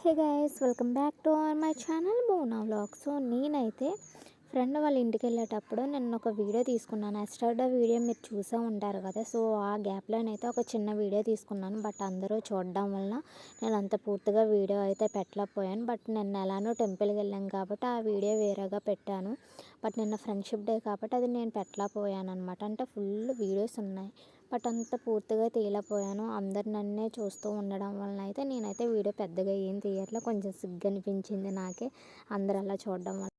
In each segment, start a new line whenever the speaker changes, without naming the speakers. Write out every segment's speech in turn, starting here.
Hey guys welcome back to our my channel బోనా vlog so నేనైతే friend వాళ్ళ ఇంటికి వెళ్ళేటప్పుడు నేను ఒక వీడియో తీసుకున్నాను. ఎస్టర్డే వీడియో మీరు చూసే ఉంటారు కదా. సో ఆ గ్యాప్లోనైతే ఒక చిన్న వీడియో తీసుకున్నాను. బట్ అందరూ చూడడం వలన నేను అంత పూర్తిగా వీడియో అయితే పెట్టలేకపోయాను. బట్ నేను ఎలానో టెంపుల్కి వెళ్ళాను కాబట్టి ఆ వీడియో వేరేగా పెట్టాను. బట్ నిన్న ఫ్రెండ్షిప్ డే కాబట్టి అది నేను పెట్టలేకపోయాను అనమాట అంటే ఫుల్ వీడియోస్ ఉన్నాయి. బట్ అంత పూర్తిగా తీయలేకపోయాను. అందరు నన్నే చూస్తూ ఉండడం వలన అయితే నేనైతే వీడియో పెద్దగా ఏం తీయట్లే. కొంచెం సిగ్గు అనిపించింది నాకే. అందరు అలా చూడడం వల్ల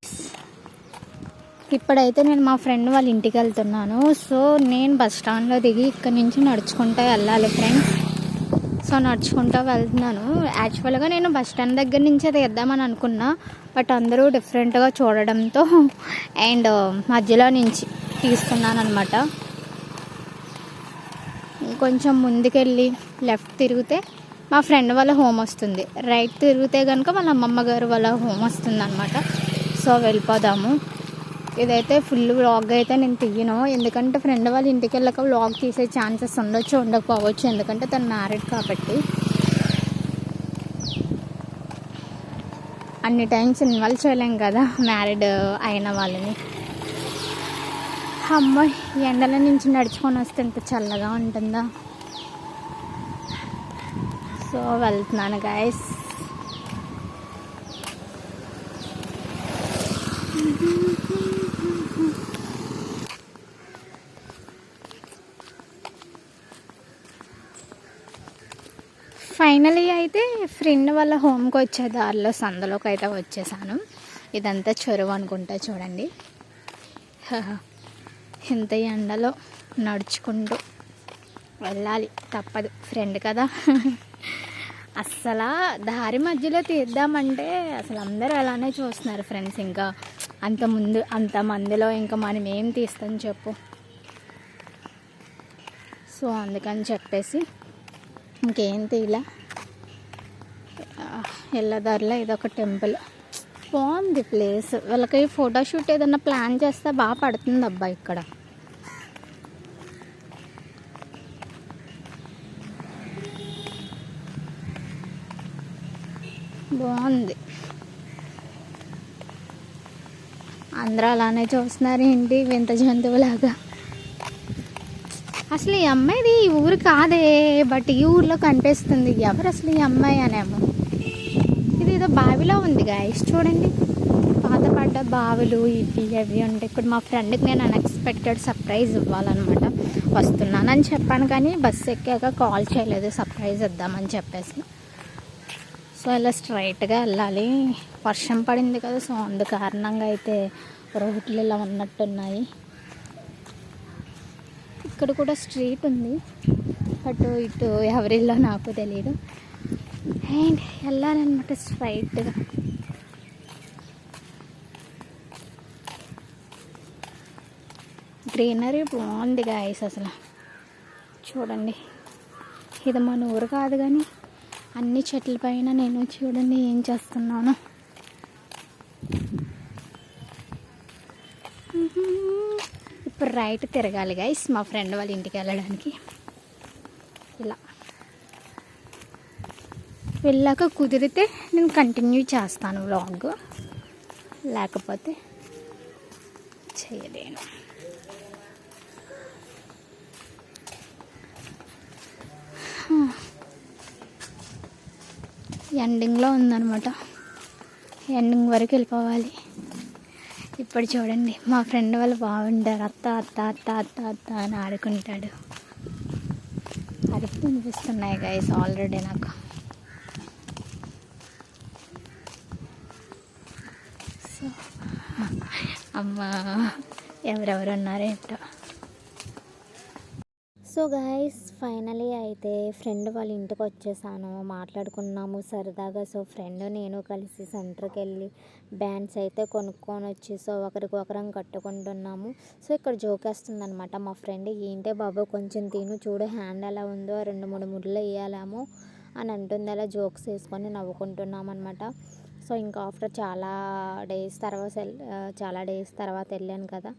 ఇప్పుడైతే నేను మా ఫ్రెండ్ వాళ్ళ ఇంటికి వెళ్తున్నాను. సో నేను బస్ స్టాండ్లో దిగి ఇక్కడ నుంచి నడుచుకుంటూ వెళ్ళాలి ఫ్రెండ్స్ సో నడుచుకుంటూ వెళ్తున్నాను. యాక్చువల్గా నేను బస్ స్టాండ్ దగ్గర నుంచే తీద్దామని అనుకున్నా. బట్ అందరూ డిఫరెంట్గా చూడడంతో అండ్ uh, మధ్యలో నుంచి తీస్తున్నాను అనమాట కొంచెం ముందుకెళ్ళి లెఫ్ట్ తిరిగితే మా ఫ్రెండ్ వాళ్ళ హోమ్ వస్తుంది. రైట్ తిరిగితే కనుక వాళ్ళ అమ్మమ్మ గారు వాళ్ళ హోమ్ వస్తుంది అనమాట సో వెళ్ళిపోదాము. ఇదైతే ఫుల్ వ్లాగ్ అయితే నేను తీయను. ఎందుకంటే ఫ్రెండ్ వాళ్ళ ఇంటికి వెళ్ళక వ్లాగ్ తీసే ఛాన్సెస్ ఉండొచ్చు ఉండకపోవచ్చు. ఎందుకంటే తను మ్యారీడ్ కాబట్టి. అన్ని టైమ్స్ ఇన్వాల్వ్ చేయలేం కదా మ్యారీడ్ అయిన వాళ్ళని. అమ్మాయి ఎండల నుంచి నడుచుకొని వస్తే ఎంత చల్లగా ఉంటుందా. సో వెళ్తున్నాను గాయస్ ఫైనలీ అయితే ఫ్రెండ్ వాళ్ళ హోమ్కి వచ్చే దారిలో సందులోకి అయితే వచ్చేసాను. ఇదంతా చెరువు అనుకుంటా చూడండి. ఇంత ఎండలో నడుచుకుంటూ వెళ్ళాలి. తప్పదు. ఫ్రెండ్ కదా. అస్సలు దారి మధ్యలో తీద్దామంటే అసలు అందరూ అలానే చూస్తున్నారు ఫ్రెండ్స్ ఇంకా. అంత ముందు అంత మందిలో ఇంకా మనం ఏం తీస్తాం చెప్పు. సో అందుకని చెప్పేసి ఇంకేం తీయలే. ఎల్లదారిలో ఇదొక టెంపుల్. బాగుంది ప్లేస్. వాళ్ళకి ఫోటోషూట్ ఏదన్నా ప్లాన్ చేస్తే బాగా పడుతుంది అబ్బా ఇక్కడ. బాగుంది. అందరూ అలానే చూస్తున్నారు ఏంటి? వింత జంతువులాగా. అసలు ఈ అమ్మాయిది ఈ ఊరు కాదే బట్ ఈ ఊర్లో కనిపిస్తుంది. ఎవరు అసలు ఈ అమ్మాయి అనేమో ఇది ఏదో బావిలో ఉంది గాయస్ చూడండి. పాత పడ్డ బావులు ఇవి అవి అంటే ఇక్కడ మా ఫ్రెండ్కి నేను అన్ఎక్స్పెక్టెడ్ సర్ప్రైజ్ ఇవ్వాలన్నమాట. వస్తున్నానని చెప్పాను కానీ బస్సు ఎక్కాక కాల్ చేయలేదు సర్ప్రైజ్ ఇద్దామని చెప్పేసి. సో ఇలా స్ట్రైట్గా వెళ్ళాలి. వర్షం పడింది కదా సో అందు కారణంగా అయితే రోడ్లు ఇలా ఉన్నట్టున్నాయి. ఇక్కడ కూడా స్ట్రీట్ ఉంది. అటు ఇటు ఎవరిలో నాకు తెలియదు అండ్ వెళ్ళాలన్నమాట స్ట్రైట్గా. గ్రీనరీ బాగుంది గాయస్ అసలు. చూడండి. ఇది మన ఊరు కాదు కానీ అన్ని చెట్ల పైన నేను చూడండి ఏం చేస్తున్నాను. ఇప్పుడు రైట్ తిరగాలి గాయస్ మా ఫ్రెండ్ వాళ్ళ ఇంటికి వెళ్ళడానికి. ఇలా. వెళ్ళాక కుదిరితే నేను కంటిన్యూ చేస్తాను వ్లాగ్. లేకపోతే చేయలేను. ఎండింగ్లో ఉందనమాట ఎండింగ్ వరకు వెళ్ళిపోవాలి. ఇప్పుడు చూడండి మా ఫ్రెండ్ వాళ్ళు బాగుంటారు అత్త అత్త అత్త అత్త అత్త అని ఆడుకుంటాడు. అరికి వినిపిస్తున్నాయి గైస్ ఆల్రెడీ నాకు. అమ్మా. ఎవరెవరు ఉన్నారేంటో సో గైస్ ఫైనలీ అయితే ఫ్రెండ్ వాళ్ళ ఇంటికి వచ్చేసాను. మాట్లాడుకున్నాము సరదాగా. సో ఫ్రెండ్ నేను కలిసి సెంటర్కి వెళ్ళి బ్యాండ్స్ అయితే కొనుక్కొని వచ్చి సో ఒకరికి ఒకరం కట్టుకుంటున్నాము. సో ఇక్కడ జోకేస్తుంది అనమాట మా ఫ్రెండ్ ఏంటే బాబు కొంచెం తిను చూడు హ్యాండ్ ఎలా ఉందో రెండు మూడు ముళ్ళు వేయాలేమో. అని అంటుంది అలా జోక్స్ వేసుకొని నవ్వుకుంటున్నాం అనమాట సో ఇంకా ఆఫ్టర్ చాలా డేస్ తర్వాత చాలా డేస్ తర్వాత వెళ్ళాను కదా.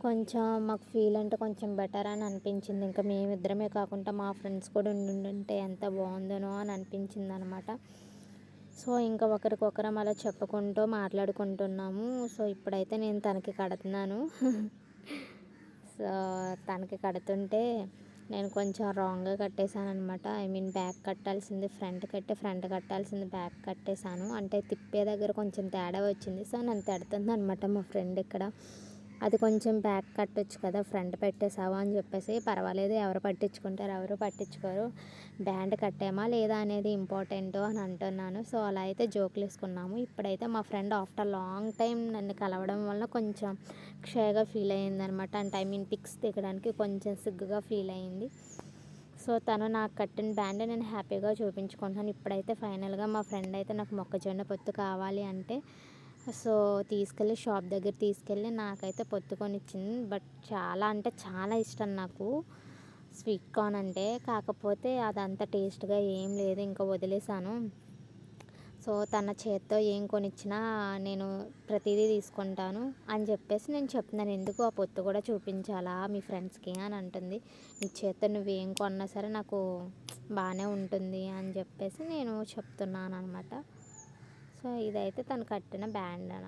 కొంచెం మాకు ఫీల్ అంటే కొంచెం బెటర్ అని అనిపించింది. ఇంకా మేమిద్దరమే కాకుండా మా ఫ్రెండ్స్ కూడా ఉండుంటే ఎంత బాగుందనో అని అనిపించింది అనమాట
సో ఇంకా ఒకరికొకరం అలా చెప్పుకుంటూ మాట్లాడుకుంటున్నాము. సో ఇప్పుడైతే నేను తనకి కడుతున్నాను. సో తనకి కడుతుంటే నేను కొంచెం రాంగ్గా కట్టేశాను అనమాట ఐ మీన్ బ్యాక్ కట్టాల్సింది ఫ్రంట్ కట్టి ఫ్రంట్ కట్టాల్సింది బ్యాక్ కట్టేశాను. అంటే తిప్పే దగ్గర కొంచెం తేడా వచ్చింది. సో నన్ను తిడుతుంది అనమాట మా ఫ్రెండ్ ఇక్కడ. అది కొంచెం బ్యాక్ కట్టొచ్చు కదా ఫ్రంట్ పెట్టేసావా అని చెప్పేసి పర్వాలేదు ఎవరు పట్టించుకుంటారు ఎవరు పట్టించుకోరు. బ్యాండ్ కట్టామా లేదా అనేది ఇంపార్టెంట్ అని అంటున్నాను. సో అలా అయితే జోకులు వేసుకున్నాము. ఇప్పుడైతే మా ఫ్రెండ్ ఆఫ్టర్ లాంగ్ టైం నన్ను కలవడం వల్ల కొంచెం క్షయగా ఫీల్ అయ్యింది అనమాట అంటే ఐ మీన్ పిక్స్ దిగడానికి కొంచెం సిగ్గుగా ఫీల్ అయింది సో తను నాకు కట్టిన బ్యాండ్ నేను హ్యాపీగా చూపించుకుంటాను ఇప్పుడైతే ఫైనల్గా మా ఫ్రెండ్ అయితే నాకు మొక్కజొన్న పొత్తు కావాలి అంటే సో తీసుకెళ్ళి షాప్ దగ్గర తీసుకెళ్ళి నాకైతే పొత్తుకొని ఇచ్చింది బట్ చాలా అంటే చాలా ఇష్టం నాకు. స్వీట్ కార్న్ అంటే. కాకపోతే అదంత టేస్ట్గా ఏం లేదు. ఇంకా వదిలేసాను. సో తన చేత్తో ఏం కొనిచ్చినా నేను ప్రతిదీ తీసుకుంటాను అని చెప్పేసి నేను చెప్తున్నాను ఎందుకు ఆ పొత్తు కూడా చూపించాలా మీ ఫ్రెండ్స్కి అని అంటుంది. నీ చేత్తో నువ్వేం కొన్నా సరే నాకు బాగానే ఉంటుంది అని చెప్పేసి నేను చెప్తున్నాను అనమాట సో ఇదైతే తను కట్టిన బ్యాండ్ అని